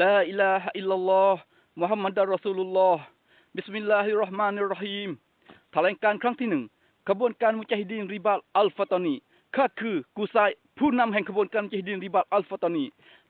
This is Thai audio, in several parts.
ลาอิลาฮะอิลลัลลอฮ์มุฮัมมัดรอซูลุลลอฮ์บิสมิลลาฮิรเราะห์มานิรเราะฮีมแถลงการครั้งที่หนึ่งขบวนการมุจาฮิดีนริบาลอัลฟาตอนีข้าคือกูไซผู้นำแห่งขบวนการมุจาฮิดีนริบาลอัลฟาตอนี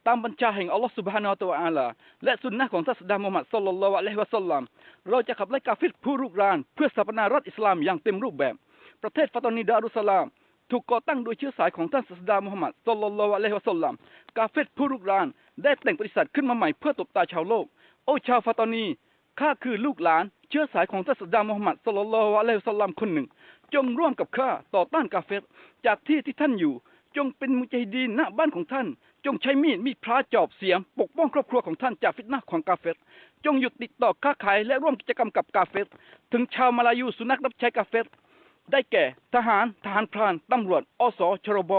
ตามบัญชาแห่งอัลลอฮ์ سبحانه และ تعالى และสุนนะของท่านศาสดามุฮัมมัดศ็อลลัลลอฮุอะลัยฮิวะซัลลัมเราจะขับไล่กาฟิรผู้รุกราน เพื่อสถาปนารัฐอิสลามอย่างเต็มรูปแบบ ประเทศฟาตอนีดารุสสลาม ถูกก่อตั้งโดยเชื้อสายของท่านศาสดามุฮัมมัดศ็อลลัลลอฮุอะลัยฮิวะซัลลัมกาเฟรผู้รุกราน ได้แต่งบริษัทขึ้นมาใหม่เพื่อตบตาชาวโลก โอ้ชาวฟาตอนีข้าคือลูกหลานเชื้อสายของท่านศาสดามุฮัมมัดศ็อลลัลลอฮุอะลัยฮิวะซัลลัมคนหนึ่ง จงร่วมกับข้าต่อต้านกาเฟรจากที่ที่ท่านอยู่ จงเป็นมุจาฮิดีนณบ้านของท่าน จงใช้มีดมีดพระจอบเสียมปกป้องครอบครัวของท่านจากฟิตนะห์ของกาเฟรจงหยุดติดต่อค้าขายและร่วมกิจกรรมกับกาเฟรถึงชาวมาลายูสุนัขรับใช้กาเฟร ได้แก่ ทหาร ทหารพราน ตำรวจ อสชรบ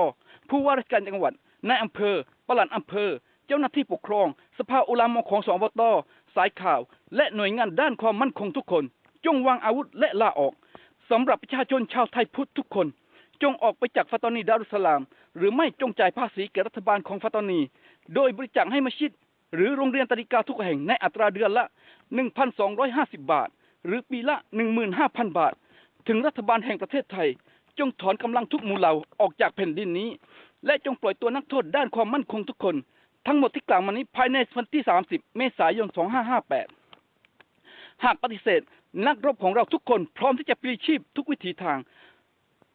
ผู้ว่าราชการจังหวัด นายอำเภอ ปลัดอำเภอ เจ้าหน้าที่ปกครอง สภาอุลามของสอบต สายข่าว และหน่วยงานด้านความมั่นคงทุกคน จงวางอาวุธและลาออก สำหรับประชาชนชาวไทยพุทธทุกคน จงออกไปจากฟาตอนีดารุสสลาม หรือไม่จงจ่ายภาษีแก่รัฐบาลของฟาตอนี โดยบริจาคให้มัสยิด หรือโรงเรียนตริกาทุกแห่งในอัตราเดือนละ 1,250 บาท หรือปีละ 15,000 บาท ถึงรัฐบาลแห่งประเทศไทย จงถอนกำลังทุกหมู่เหล่าออกจากแผ่นดินนี้ และจงปล่อยตัวนักโทษด้านความมั่นคงทุกคน ทั้งหมดที่กล่าวมานี้ภายในวันที่ 30 เมษายน 2558 หากปฏิเสธนักรบของเราทุกคนพร้อมที่จะปลีชีพทุกวิถีทาง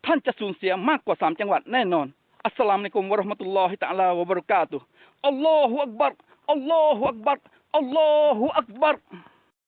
ท่านจะสูญเสียมากกว่าสามจังหวัดแน่นอน อัสสลามุอะลัยกุมวะเราะห์มะตุลลอฮิตะอาลาวะบะเราะกาตุฮ์อัลลอฮุอักบัรอัลลอฮุอักบัรอัลลอฮุอักบัร